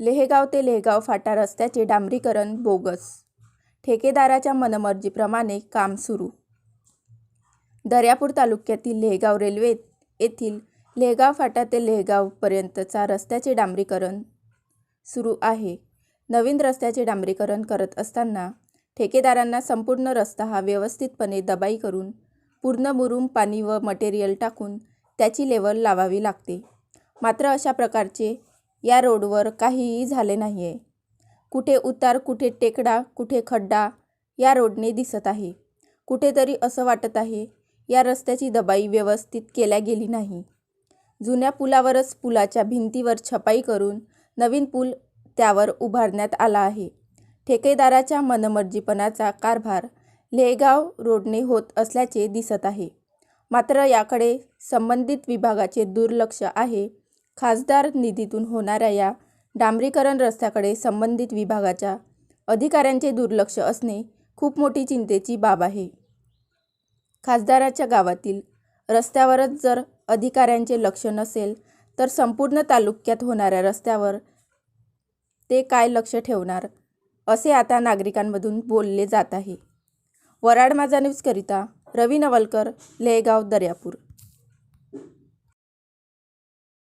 लेहेगाव ते लेहगाव फाटा रस्त्याचे डांबरीकरण बोगस. ठेकेदाराच्या मनमर्जीप्रमाणे काम सुरू. दर्यापूर तालुक्यातील लेहगाव रेल्वे येथील लेहगाव फाटा ते लेहगावपर्यंतचा रस्त्याचे डांबरीकरण सुरू आहे. नवीन रस्त्याचे डांबरीकरण करत असताना ठेकेदारांना संपूर्ण रस्ता हा व्यवस्थितपणे दबाई करून पूर्ण मुरूम पाणी व मटेरियल टाकून त्याची लेवल लावावी लागते. मात्र अशा प्रकारचे या रोडवर काहीही झाले नाही आहे कुठे उतार कुठे टेकडा कुठे खड्डा या रोडने दिसत आहे. कुठेतरी असं वाटत आहे या रस्त्याची दबाई व्यवस्थित केल्या गेली नाही. जुन्या पुलावरच पुलाच्या भिंतीवर छपाई करून नवीन पूल त्यावर उभारण्यात आला आहे. ठेकेदाराच्या मनमर्जीपणाचा कारभार लेहगाव रोडने होत असल्याचे दिसत आहे. मात्र याकडे संबंधित विभागाचे दुर्लक्ष आहे. खासदार निधीतून होणाऱ्या या डांबरीकरण रस्त्याकडे संबंधित विभागाच्या अधिकाऱ्यांचे दुर्लक्ष असणे खूप मोठी चिंतेची बाब आहे. खासदाराच्या गावातील रस्त्यावरच जर अधिकाऱ्यांचे लक्ष नसेल तर संपूर्ण तालुक्यात होणाऱ्या रस्त्यावर ते काय लक्ष ठेवणार असे आता नागरिकांमधून बोलले जात आहे. वराड माझा न्यूजकरिता रवी नवलकर लेगाव दर्यापूर.